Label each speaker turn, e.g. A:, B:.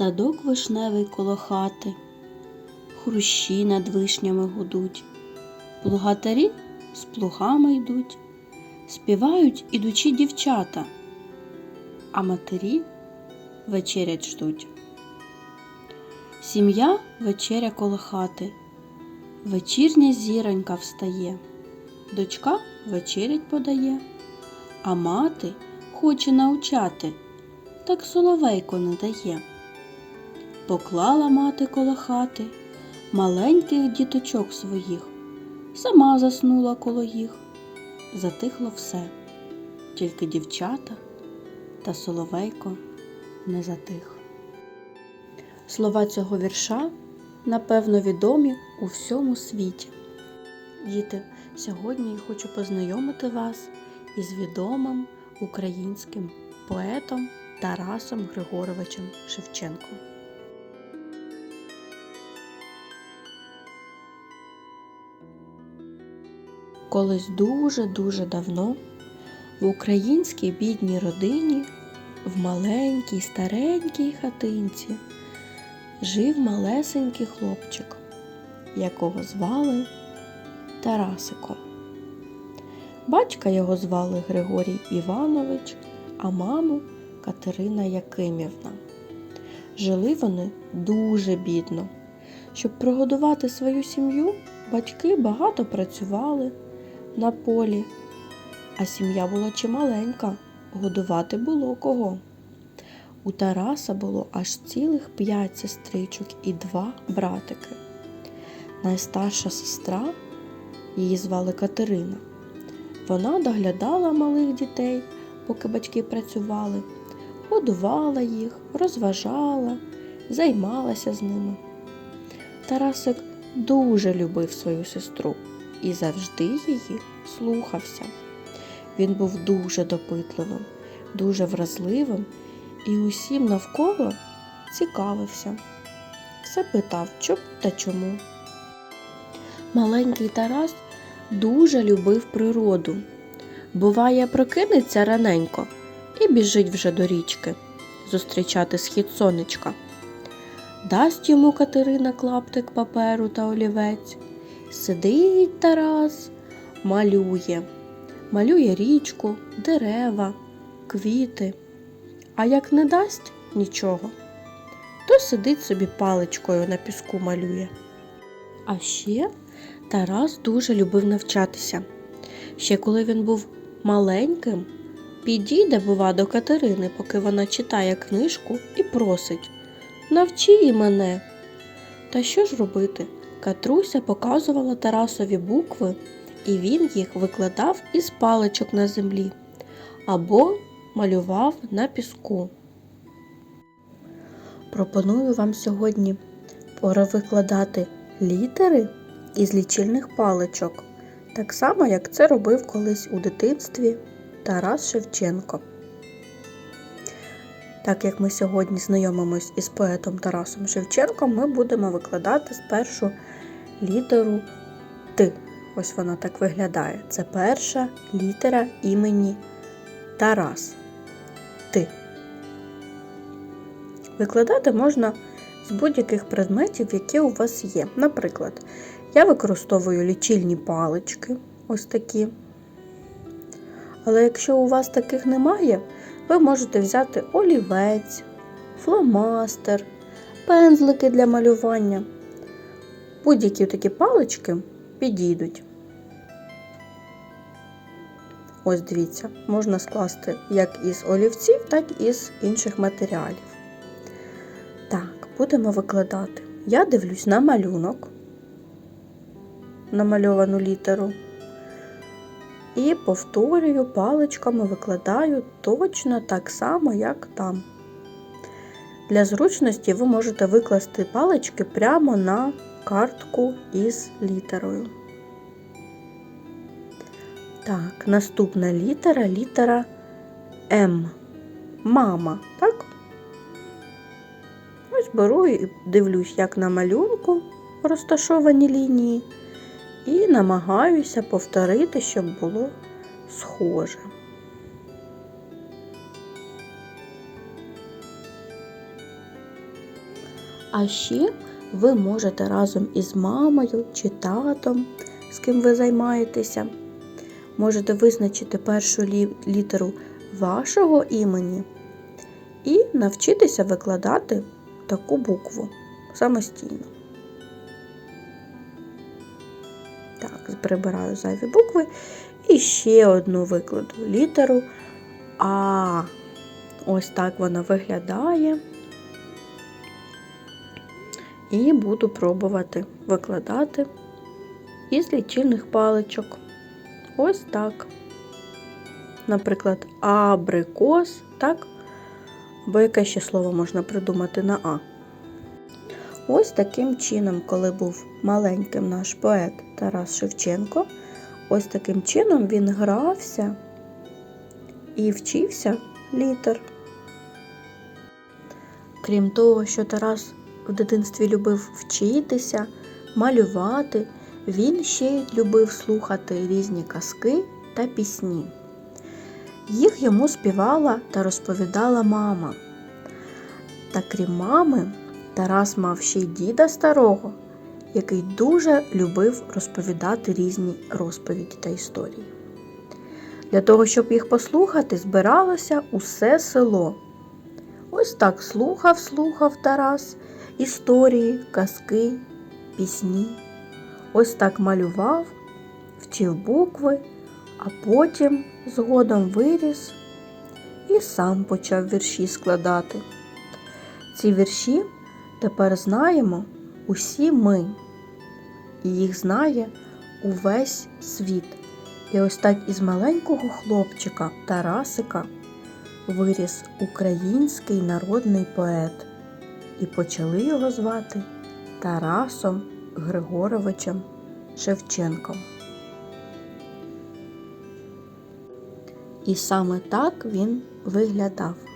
A: Садок вишневий коло хати, хрущі над вишнями гудуть, плугатарі з плугами йдуть, співають ідучі дівчата, а матері вечерять ждуть. Сім'я вечеря коло хати, вечірня зіронька встає, дочка вечерять подає, а мати хоче навчати, так соловейко не дає. Поклала мати коло хати маленьких діточок своїх, сама заснула коло їх. Затихло все, тільки дівчата та соловейко не затих. Слова цього вірша, напевно, відомі у всьому світі. Діти, сьогодні я хочу познайомити вас із відомим українським поетом Тарасом Григоровичем Шевченком. Колись дуже-дуже давно в українській бідній родині в маленькій старенькій хатинці жив малесенький хлопчик, якого звали Тарасиком. Батька його звали Григорій Іванович, а маму Катерина Якимівна. Жили вони дуже бідно. Щоб прогодувати свою сім'ю, батьки багато працювали на полі, а сім'я була чималенька, годувати було кого. У Тараса було аж цілих п'ять сестричок і два братики. Найстарша сестра, її звали Катерина. Вона доглядала малих дітей, поки батьки працювали, годувала їх, розважала, займалася з ними. Тарасик дуже любив свою сестру і завжди її слухався. Він був дуже допитливим, дуже вразливим і усім навколо цікавився. Все питав, що та чому. Маленький Тарас дуже любив природу. Буває, прокинеться раненько і біжить вже до річки зустрічати схід сонечка. Дасть йому Катерина клаптик паперу та олівець. Сидить Тарас, малює, малює річку, дерева, квіти. А як не дасть нічого, то сидить собі паличкою на піску малює. А ще Тарас дуже любив навчатися. Ще коли він був маленьким, підійде, бува, до Катерини, поки вона читає книжку і просить Навчи мене. Та що ж робити? Катруся показувала Тарасові букви, і він їх викладав із паличок на землі або малював на піску. Пропоную вам сьогодні пора викладати літери із лічильних паличок, так само, як це робив колись у дитинстві Тарас Шевченко. Так як ми сьогодні знайомимось із поетом Тарасом Шевченком, ми будемо викладати спершу літеру Т. Ось вона так виглядає. Це перша літера імені Тарас. Т. Викладати можна з будь-яких предметів, які у вас є. Наприклад, я використовую лічильні палички, ось такі. Але якщо у вас таких немає, ви можете взяти олівець, фломастер, пензлики для малювання. Будь-які такі палички підійдуть. Ось дивіться, можна скласти як із олівців, так і з інших матеріалів. Так, будемо викладати. Я дивлюсь на малюнок, намальовану літеру. І повторюю паличками викладаю точно так само, як там. Для зручності ви можете викласти палички прямо на картку із літерою. Так, наступна літера літера М. Мама, так? Ось беру і дивлюсь, як на малюнку розташовані лінії, і намагаюся повторити, щоб було схоже. А ще ви можете разом із мамою чи татом, з ким ви займаєтеся, можете визначити першу літеру вашого імені і навчитися викладати таку букву самостійно. Так, прибираю зайві букви і ще одну викладу літеру А. Ось так вона виглядає. І буду пробувати викладати із лічильних паличок. Ось так. Наприклад, абрикос, так? Бо яке ще слово можна придумати на А. Ось таким чином, коли був маленьким наш поет Тарас Шевченко, ось таким чином він грався і вчився літер. Крім того, що Тарас в дитинстві любив вчитися, малювати, він ще й любив слухати різні казки та пісні. Їх йому співала та розповідала мама. Та крім мами, Тарас мав ще й діда старого, який дуже любив розповідати різні розповіді та історії. Для того, щоб їх послухати, збиралося усе село. Ось так слухав, слухав Тарас історії, казки, пісні. Ось так малював, вчив букви, а потім згодом виріс і сам почав вірші складати. Ці вірші тепер знаємо усі ми, і їх знає увесь світ. І ось так із маленького хлопчика Тарасика виріс український народний поет, і почали його звати Тарасом Григоровичем Шевченком. І саме так він виглядав.